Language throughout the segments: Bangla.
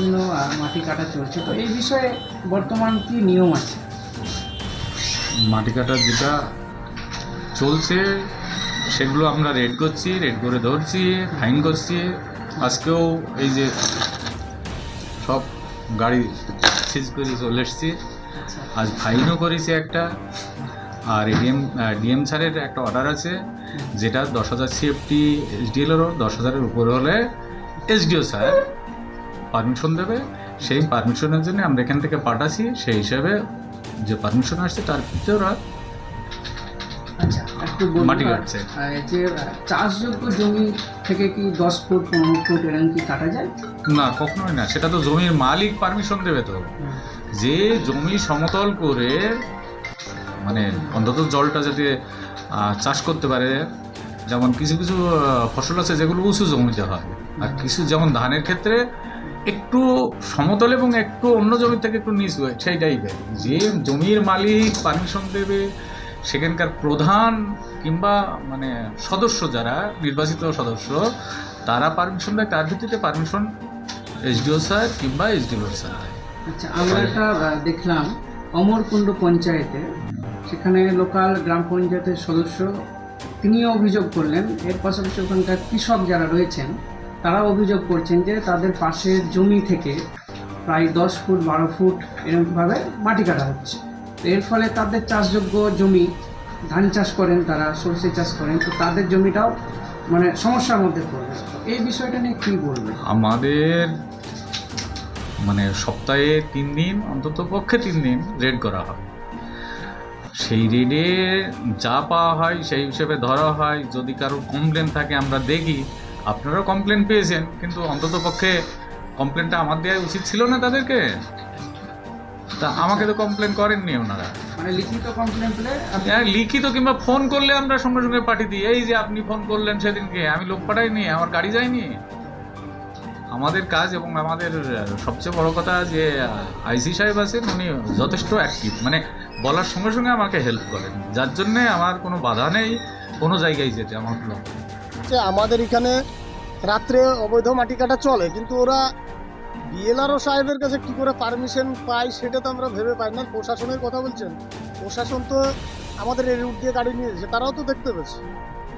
বিভিন্ন মাটি কাটা চলছে, তো এই বিষয়ে বর্তমান কি নিয়ম আছে? মাটি কাটার যেটা চলছে, সেগুলো আমরা রেড করছি, রেড করে ধরছি, ফাইন করছি। আজকেও এই যে সব গাড়ি সিজ করে চলে এসছি। আজ ফাইনও করেছি একটা, আর এডিএম ডিএম স্যারের একটা অর্ডার আছে, যেটা দশ হাজার সিএফটি এসডিএলেরও দশ হাজারের উপরে হলে এসডিও স্যার। পারমিশন দেবে সেই পারমিশনের জন্য আমরা এখান থেকে পাঠাচ্ছি সেই হিসাবে যে পারমিশন আসছে তার ভিতরে ওরা আচ্ছা একটু মাটি কাটছে। আহ, যে চাষযোগ্য জমি থেকে কি দশ ফুট পনেরো ফুট এরকম কি কাটা যায়? না কখনোই না সেটা তো জমির মালিক পারমিশন দেবে তো। যে জমি সমতল করে মানে অন্তত জলটা যাতে চাষ করতে পারে যেমন কিছু কিছু ফসল আছে যেগুলো উঁচু জমিতে হয়। আর কিছু যেমন ধানের ক্ষেত্রে একটু সমতল এবং একটু অন্য জমি থেকে একটু নিচু হয় সেই টাইপের যে জমির মালিক পারমিশন দেবে সেখানকার প্রধান কিংবা মানে সদস্য যারা নির্বাচিত সদস্য তারা পারমিশন দেয় তার ভিত্তিতে পারমিশন এসডিও স্যার কিংবা এসডিও স্যার। দেয় আচ্ছা আমরা একটা দেখলাম অমরকুণ্ড পঞ্চায়েতে সেখানে লোকাল গ্রাম পঞ্চায়েতের সদস্য তিনিও অভিযোগ করলেন এর পাশাপাশি ওখানকার কৃষক যারা রয়েছেন তারা অভিযোগ করছেন যে তাদের পাশের জমি থেকে প্রায় দশ ফুট, বারো ফুট এরকমভাবে মাটি কাটা হচ্ছে। এর ফলে তাদের চাষযোগ্য জমি, ধান চাষ করেন তারা, সর্ষে চাষ করেন, তো তাদের জমিটাও মানে সমস্যার মধ্যে পড়বে। এই বিষয়টা নিয়ে কী বলবেন? আমাদের মানে সপ্তাহে তিন দিন, অন্তত পক্ষে তিন দিন রেড করা হয়। সেই রেডে যা পাওয়া হয় সেই হিসেবে ধরা হয়। যদি কারোর কমপ্লেন থাকে, আমরা দেখি। আপনারাও কমপ্লেন পেয়েছেন কিন্তু অন্তত পক্ষে কমপ্লেনটা আমার দেওয়া উচিত ছিল না তাদেরকে? তা আমাকে তো কমপ্লেন করেননি ওনারা। মানে লিখিত কমপ্লেন পেলে হ্যাঁ লিখিত কিংবা ফোন করলে আমরা সঙ্গে সঙ্গে পাঠিয়ে দিই। এই যে আপনি ফোন করলেন সেদিনকে আমি লোক পাঠাইনি আমার গাড়ি যায়নি। আমাদের কাজ এবং আমাদের সবচেয়ে বড় কথা যে আইসি সাহেব আছেন উনি যথেষ্ট অ্যাক্টিভ মানে বলার সঙ্গে সঙ্গে আমাকে হেল্প করেন। যার জন্যে আমার কোনো বাধা নেই কোনো জায়গায় যেতে আমার যে আমাদের এখানে রাত্রে অবৈধ মাটি কাটা চলে, কিন্তু ওরা বিএলআরও সাহেবের কাছে কি করে পারমিশন পায় সেটা তো আমরা ভেবে পাই না। প্রশাসনের কথা বলছেন, প্রশাসন তো আমাদের এই রুট দিয়ে গাড়ি নিয়ে যাচ্ছে তারাও তো দেখতে পেয়েছে,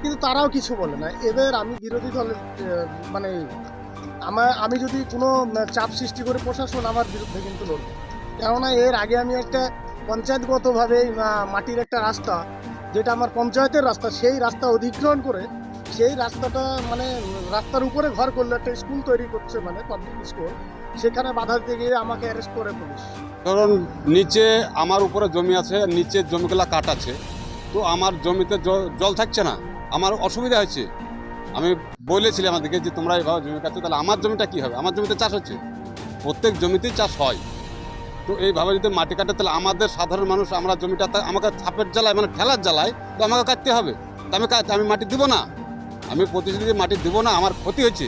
কিন্তু তারাও কিছু বলে না। এদের আমি বিরোধী দলের মানে আমার, আমি যদি কোনো চাপ সৃষ্টি করে প্রশাসন আমার বিরুদ্ধে কিন্তু লড়বে। কেননা এর আগে আমি একটা পঞ্চায়েতগতভাবে মাটির একটা রাস্তা, যেটা আমার পঞ্চায়েতের রাস্তা, সেই রাস্তা অধিগ্রহণ করে সেই রাস্তাটা মানে রাস্তার উপরে ঘর করলে, একটা স্কুল তৈরি করছে মানে পাবলিক স্কুল সেখানে বাধা দিতে গিয়ে আমাকে অ্যারেস্ট করে পুলিশ। কারণ নিচে আমার উপরে জমি আছে নিচের জমিগুলা কাটাচ্ছে তো আমার জমিতে জল থাকছে না, আমার অসুবিধা হচ্ছে আমি বলেছিলাম আমাদেরকে যে তোমরা এইভাবে জমি কাটছো, তাহলে আমার জমিটা কি হবে? আমার জমিতে চাষ হচ্ছে? প্রত্যেক জমিতেই চাষ হয়। তো এইভাবে যদি মাটি কাটে, তাহলে আমাদের সাধারণ মানুষ, আমরা জমিটা আমাকে ছাপের জ্বালায় মানে ঠেলার জ্বালায়, তো আমাকে কাটতে হবে। আমি আমি মাটি দিব না। আমি প্রতিশ্রুতি মাটি দেবো না, আমার ক্ষতি হচ্ছে।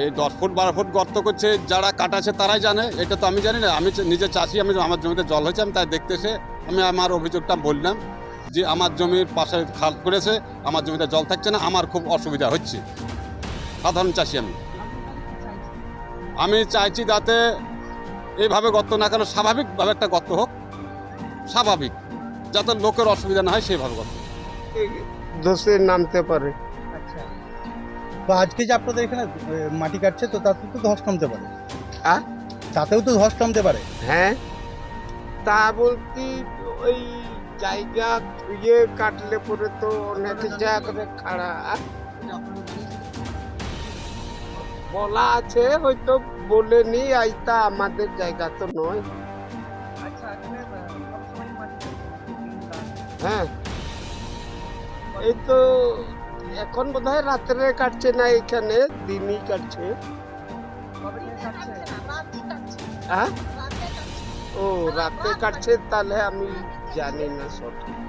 এই দশ ফুট, বারো ফুট গর্ত করছে, যারা কাটাছে তারাই জানে, এটা তো আমি জানি না। আমি নিজে চাষি, আমি আমার জমিতে জল হয়েছে, আমি তাই দেখতে এসে আমি আমার অভিযোগটা বললাম যে আমার জমির পাশে খাল করেছে আমার জমিতে জল থাকছে না, আমার খুব অসুবিধা হচ্ছে। সাধারণ চাষি আমি। আমি চাইছি যাতে এইভাবে গর্ত না কেন, স্বাভাবিকভাবে একটা গর্ত হোক, স্বাভাবিক। যাতে লোকের অসুবিধা না হয় সেইভাবে গর্ত দোষে নামতে পারে। আচ্ছা। তো আজকে যে আপনাদের এখানে মাটি কাটছে তো তাতে তো ধস নামতে পারে। হ্যাঁ? তাতেও তো ধস নামতে পারে। হ্যাঁ। তা বলতে ওই জায়গা ইয়ে কাটলে পরে তো অনেক জায়গায় খাড়া। বলা আছে হয়তো বলেনি আইতা আমাদের জায়গা তো নয়। আচ্ছা মাটি হ্যাঁ। এই তো এখন বোধহয় রাত্রে কাটছে না এখানে দিনই কাটছে। হ্যাঁ? ও, রাতে কাটছে তাহলে আমি জানি না সঠিক।